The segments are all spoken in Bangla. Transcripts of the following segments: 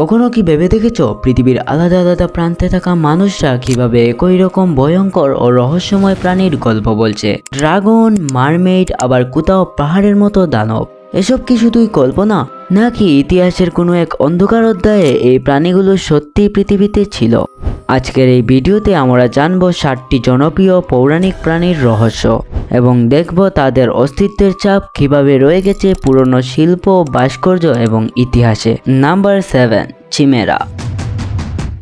কখনো কি ভেবে দেখেছ? পৃথিবীর আলাদা আলাদা প্রান্তে থাকা মানুষরা কীভাবে একই রকম ভয়ঙ্কর ও রহস্যময় প্রাণীর গল্প বলছে? ড্রাগন, মারমেইড, আবার কোথাও পাহাড়ের মতো দানব। এসব কি শুধুই কল্পনা? নাকি ইতিহাসের কোনো এক অন্ধকার অধ্যায়ে এই প্রাণীগুলো সত্যি পৃথিবীতে ছিল? আজকের এই ভিডিওতে আমরা জানব ষাটটি জনপ্রিয় পৌরাণিক প্রাণীর রহস্য এবং দেখব তাদের অস্তিত্বের চাপ, কীভাবে রয়ে গেছে পুরনো শিল্প, ভাস্কর্য এবং ইতিহাসে। Number seven, চিমেরা।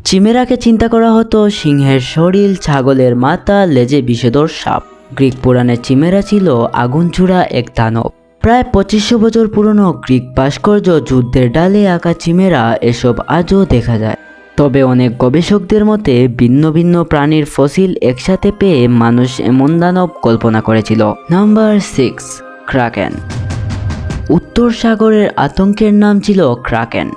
চিমেরাকে চিন্তা করা হতো সিংহের শরীর, ছাগলের মাথা, লেজে বিষধর সাপ। গ্রিক পুরাণে চিমেরা ছিল আগুনচূড়া এক দানব। প্রায় পঁচিশশো বছর পুরনো গ্রিক ভাস্কর্য যুদ্ধের ডালে আঁকা চিমেরা এসব আজও দেখা যায়। তবে অনেক গবেষকদের মতে ভিন্ন ভিন্ন প্রাণীর ফসিল একসাথে পেয়ে মানুষ এমন দানব কল্পনা করেছিল। নাম্বার সিক্স ক্রাকেন উত্তর সাগরের আতঙ্কের নাম ছিল ক্রাকেন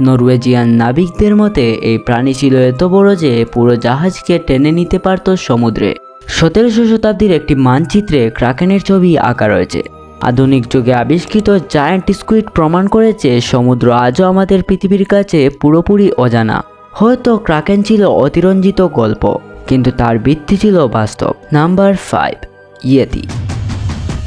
নরওয়েজিয়ান নাবিকদের মতে, এই প্রাণী ছিল এত বড় যে পুরো জাহাজকে টেনে নিতে পারত সমুদ্রে। সতেরোশো শতাব্দীর একটি মানচিত্রে ক্রাকেনের ছবি আঁকা রয়েছে। আধুনিক যুগে আবিষ্কৃত জায়ান্ট স্কুইড প্রমাণ করেছে, সমুদ্র আজও আমাদের পৃথিবীর কাছে পুরোপুরি অজানা। হয়তো ক্রাকেন ছিল অতিরঞ্জিত গল্প, কিন্তু তার ভিত্তি ছিল বাস্তব। নাম্বার ফাইভ ইয়েতি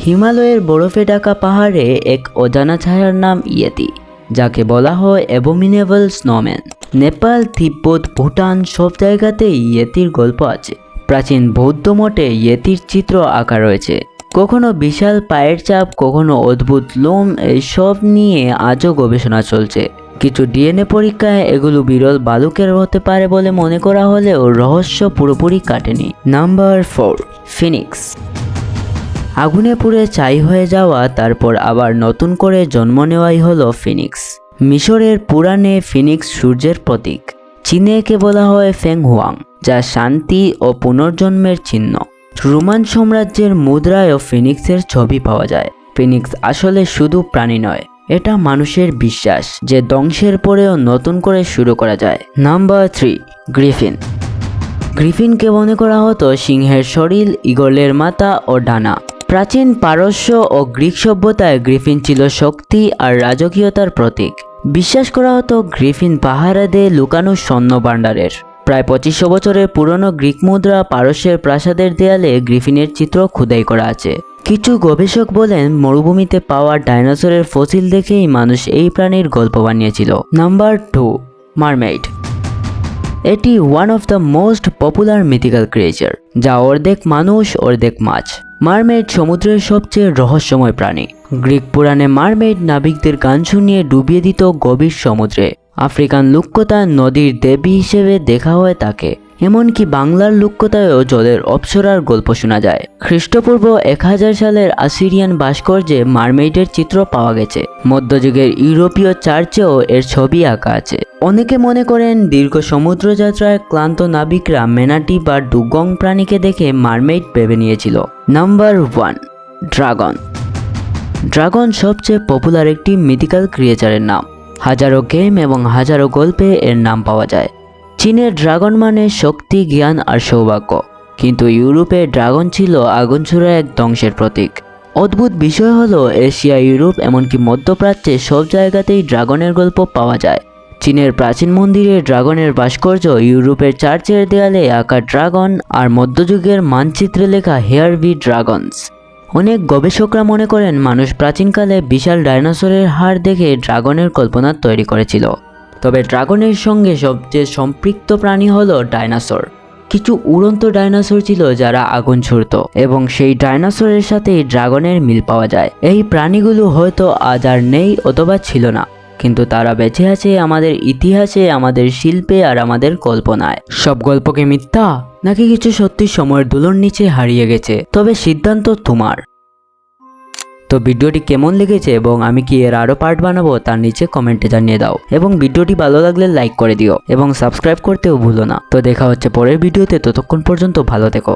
হিমালয়ের বরফে ঢাকা পাহাড়ে এক অজানা ছায়ার নাম ইয়েতি যাকে বলা হয় অ্যাবোমিনেবল স্নোম্যান নেপাল, তিব্বত, ভুটান সব জায়গাতেই ইয়েতির গল্প আছে। প্রাচীন বৌদ্ধ মঠে ইয়েতির চিত্র আঁকা রয়েছে। কখনো বিশাল পায়ের চাপ, কখনো অদ্ভুত লোম এইসব নিয়ে আজও গবেষণা চলছে। কিছু ডিএনএ পরীক্ষায় এগুলো বিরল বালুকের হতে পারে বলে মনে করা হলেও রহস্য পুরোপুরি কাটেনি। নাম্বার ফোর ফিনিক্স আগুনে পুড়ে ছাই হয়ে যাওয়া, তারপর আবার নতুন করে জন্ম নেওয়াই হলো ফিনিক্স মিশরের পুরাণে ফিনিক্স সূর্যের প্রতীক। চীনে একে বলা হয় ফেং হুয়াং যা শান্তি ও পুনর্জন্মের চিহ্ন। রোমান সাম্রাজ্যের মুদ্রায়ও ফিনিক্সের ছবি পাওয়া যায়। ফিনিক্স আসলে শুধু প্রাণী নয় এটা মানুষের বিশ্বাস যে ধ্বংসের পরেও নতুন করে শুরু করা যায়। নাম্বার থ্রি গ্রিফিন গ্রিফিনকে মনে করা হতো সিংহের শরীর, ইগলের মাথা ও ডানা। প্রাচীন পারস্য ও গ্রিক সভ্যতায় গ্রিফিন ছিল শক্তি আর রাজকীয়তার প্রতীক। বিশ্বাস করা হতো গ্রিফিন পাহারা লুকানো স্বর্ণ ভাণ্ডারের। প্রায় পঁচিশশো বছরের পুরনো গ্রিক মুদ্রা পারস্যের প্রাসাদের দেয়ালে গ্রিফিনের চিত্র খোদাই করা আছে। কিছু গবেষক বলেন, মরুভূমিতে পাওয়া ডাইনোসরের ফসিল দেখেই মানুষ এই প্রাণীর গল্প বানিয়েছিল। Number two, mermaid. এটি one of the most popular mythical creature যা অর্ধেক মানুষ, অর্ধেক মাছ। মারমেড সমুদ্রের সবচেয়ে রহস্যময় প্রাণী। গ্রিক পুরাণে মারমেড নাবিকদের গান শুনিয়ে ডুবিয়ে দিত গভীর সমুদ্রে। আফ্রিকান লুক্কতা নদীর দেবী হিসেবে দেখা হয় তাকে। এমনকি বাংলার লুক্কতায়ও জলের অপসরার গল্প শোনা যায়। খ্রিস্টপূর্ব এক হাজার সালের আসিরিয়ান ভাস্কর্যে মারমেইডের চিত্র পাওয়া গেছে। মধ্যযুগের ইউরোপীয় চার্চেও এর ছবি আঁকা আছে। অনেকে মনে করেন দীর্ঘ সমুদ্রযাত্রায় ক্লান্ত নাবিকরা মেনাটি বা ডুগং প্রাণীকে দেখে মারমেইড ভেবে নিয়েছিল। Number one, dragon. ড্রাগন সবচেয়ে পপুলার একটি মিথিক্যাল ক্রিয়েচারের নাম। হাজারো গেম এবং হাজারো গল্পে এর নাম পাওয়া যায়। চীনের ড্রাগন মানে শক্তি, জ্ঞান আর সৌভাগ্য। কিন্তু ইউরোপে ড্রাগন ছিল আগুনছুড়া এক ধ্বংসের প্রতীক। অদ্ভুত বিষয় হলো, এশিয়া, ইউরোপ এমনকি মধ্যপ্রাচ্যে সব জায়গাতেই ড্রাগনের গল্প পাওয়া যায়। চীনের প্রাচীন মন্দিরে ড্রাগনের ভাস্কর্য, ইউরোপের চার্চের দেয়ালে আঁকা ড্রাগন আর মধ্যযুগের মানচিত্রে লেখা হেয়ার বি ড্রাগনস অনেক গবেষকরা মনে করেন, মানুষ প্রাচীনকালে বিশাল ডাইনোসরের হাড় দেখে ড্রাগনের কল্পনা তৈরি করেছিল। তবে ড্রাগনের সঙ্গে সবচেয়ে সম্পৃক্ত প্রাণী হলো ডাইনোসর। কিছু উড়ন্ত ডাইনোসর ছিল যারা আগুন ছুড়ত, এবং সেই ডাইনোসরের সাথে ড্রাগনের মিল পাওয়া যায়। এই প্রাণীগুলো হয়তো আজ আর নেই অথবা ছিল না, কিন্তু তারা বেঁচে আছে আমাদের ইতিহাসে, আমাদের শিল্পে আর আমাদের কল্পনায়। সব গল্পকে মিথ্যা? নাকি কিছু সত্যি সময়ের দুলোর নিচে হারিয়ে গেছে? তবে সিদ্ধান্ত তোমার। তো ভিডিওটি কেমন লেগেছে এবং আমি কি এর আরও পার্ট বানাবো তার নিচে কমেন্টে জানিয়ে দাও এবং ভিডিওটি ভালো লাগলে লাইক করে দিও এবং সাবস্ক্রাইব করতেও ভুলো না। তো দেখা হচ্ছে পরের ভিডিওতে, ততক্ষণ পর্যন্ত ভালো থেকো।